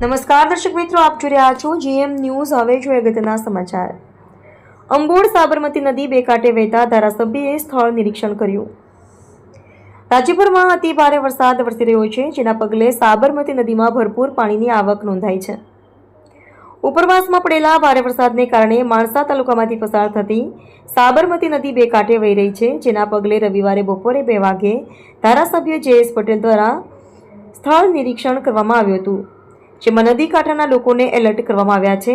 નમસ્કાર દર્શક મિત્રો, આપ જોઈ રહ્યા છો જીએમ ન્યૂઝ. હવે જોઈએ અગત્યના સમાચાર. અંબોડ સાબરમતી નદી બે કાંઠે વહેતા ધારાસભ્યએ સ્થળ નિરીક્ષણ કર્યું. રાજ્યભરમાં અતિ ભારે વરસાદ વરસી રહ્યો છે, જેના પગલે સાબરમતી નદીમાં ભરપૂર પાણીની આવક નોંધાઈ છે. ઉપરવાસમાં પડેલા ભારે વરસાદને કારણે માણસા તાલુકામાંથી પસાર થતી સાબરમતી નદી બે કાંઠે વહી રહી છે, જેના પગલે રવિવારે બપોરે બે વાગે ધારાસભ્ય જે એસ પટેલ દ્વારા સ્થળ નિરીક્ષણ કરવામાં આવ્યું હતું. જેમાં નદી કાંઠાના લોકોને એલર્ટ કરવામાં આવ્યા છે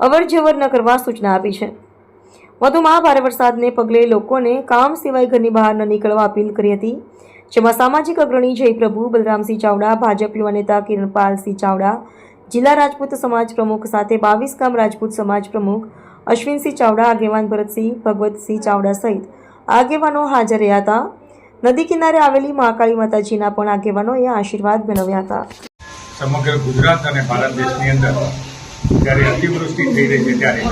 અવર જવર ન કરવા સૂચના આપી છે. વધુમાં ભારે વરસાદને પગલે લોકોને કામ સિવાય ઘરની બહાર ન નીકળવા અપીલ કરી હતી, જેમાં સામાજિક અગ્રણી જયપ્રભુ, બલરામસિંહ ચાવડા, ભાજપ યુવા નેતા કિરણપાલસિંહ ચાવડા, જિલ્લા રાજપૂત સમાજ પ્રમુખ સાથે બાવીસ ગામ રાજપૂત સમાજ પ્રમુખ અશ્વિનસિંહ ચાવડા, આગેવાન ભરતસિંહ, ભગવતસિંહ ચાવડા સહિત આગેવાનો હાજર રહ્યા હતા. નદી કિનારે આવેલી મહાકાળી માતાજીના પણ આગેવાનોએ આશીર્વાદ મેળવ્યા હતા. સમગ્ર ગુજરાત અને ભારત દેશની અંદર જ્યારે અતિવૃષ્ટિ થઈ રહી છે ત્યારે,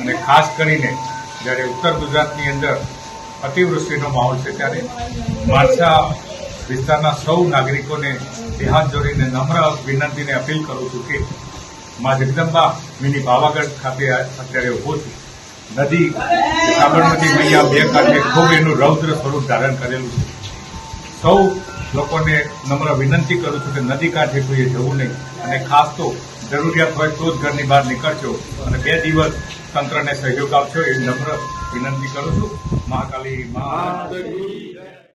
અને ખાસ કરીને જ્યારે ઉત્તર ગુજરાતની અંદર અતિવૃષ્ટિનો માહોલ છે ત્યારે માણસા વિસ્તારના સૌ નાગરિકોને બે હાથ જોડીને નમ્ર વિનંતીને અપીલ કરું છું કે મા જગદંબા મિની પાવાગઢ ખાતે અત્યારે ઊભો છું. નદી, સાબરમતી મૈયા બે કાંઠે ખૂબ એનું રૌદ્ર સ્વરૂપ ધારણ કરેલું છે. સૌ લોકોને નમ્ર વિનંતી કરું છું કે નદી કાંઠે કોઈએ જવું નહીં. અને ખાસ તો જરૂરિયાત હોય તો જ ઘરની બહાર નીકળજો. અને બે દિવસ તંત્રને સહયોગ આપશો એ નમ્ર વિનંતી કરું છું. મહાકાલી મહા